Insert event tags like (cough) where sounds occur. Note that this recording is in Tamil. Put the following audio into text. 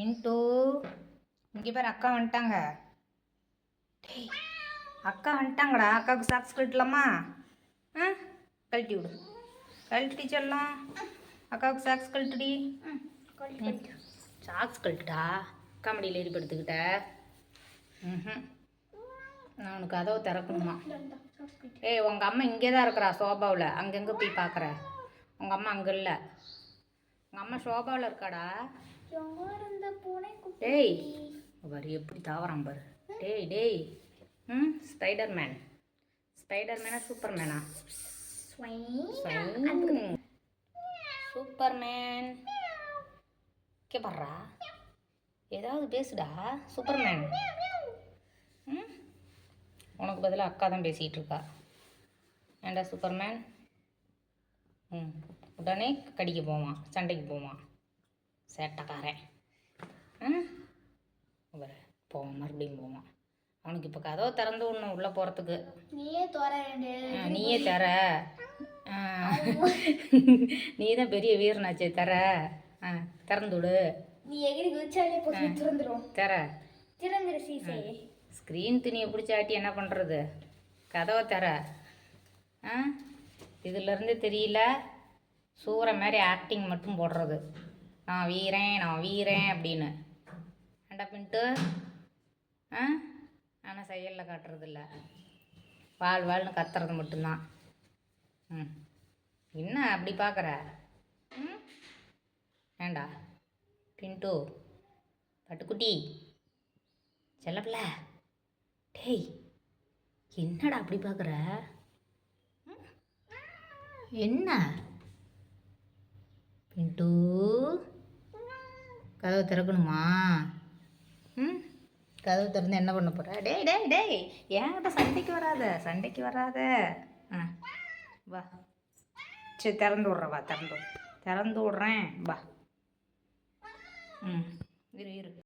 இன்ட்டு இங்கே பேர் அக்கா வந்துட்டாங்க. அக்கா வந்துட்டாங்கடா. அக்காவுக்கு சாக்ஸ் கழட்டலாமா? ஆ? கழட்டி விடு. கழட்டி சொல்லலாம் அக்காவுக்கு சாக்ஸ் கழட்டுடி. சாக்ஸ் கழட்டுடா. அக்கா மடியில் ஏறிப்படுத்துக்கிட்ட ம் நான் உனக்கு கதவை திறக்கணுமா? ஏய் உங்கள் அம்மா இங்கே தான் இருக்கிறா சோபாவில். அங்கங்கே போய் பார்க்குற உங்கள் அம்மா அங்கே இல்லை. உங்கள் அம்மா சோபாவில் இருக்காடா? டேய் பாரு எப்படி தாவறான் பாரு. டேய் டேய். ம் ஸ்பைடர் மேன் ஸ்பைடர் மேனா சூப்பர் மேனா சூப்பர் மேன் கேப்படுறா ஏதாவது பேசுடா சூப்பர் மேன் ம்? உனக்கு பதிலாக அக்கா தான் பேசிகிட்டு இருக்கா. ஏண்டா சூப்பர்மேன்? ம். உடனே கடிக்க போவான் சண்டைக்கு போவான். சேட்டைக்காரன். பாரு, போவான் மறுபடியும் போவான். அவனுக்கு இப்போ கதவை திறந்து விடணும் உள்ளே போகிறதுக்கு நீயே தோற வேண்டிய நீயே தர. (laughs) நீ தான் பெரிய வீரனாச்சே தர. ஆ திறந்து விடு. நீ எகிரி குதிச்சாலே போய் திறந்துரும். தர. திறந்துரு சீசே. ஸ்க்ரீன் துணியை பிடிச்சி ஆட்டி என்ன பண்ணுறது கதவை தர. ஆ? இதுலேருந்து தெரியல. சூற மாதிரி ஆக்டிங் மட்டும் போடுறது. நான் வீரேன் நான் வீரேன் அப்படின்னு. அண்டா பின்ட்டு? ஆ? ஆனால் செயலில் காட்டுறதில்ல வாழ் வாழ்னு கத்துறது மட்டும்தான். ம். என்ன அப்படி பார்க்குற ம்? ஏண்டா? பின்ட்டு. பட்டுக்குட்டி. செல்லப்பில்ல டேய் என்னடா அப்படி பார்க்குற ம்? என்ன? டூ கதவு திறக்கணுமா? ம்? கதவு திறந்து என்ன பண்ண போகிற டேய் டேய் டேய். என்கிட்ட சண்டைக்கு வராத சண்டைக்கு வராத. ஆ. வா. சரி திறந்து விட்றேன் வா திறந்து திறந்து விட்றேன். வா. ம். இரு இரு.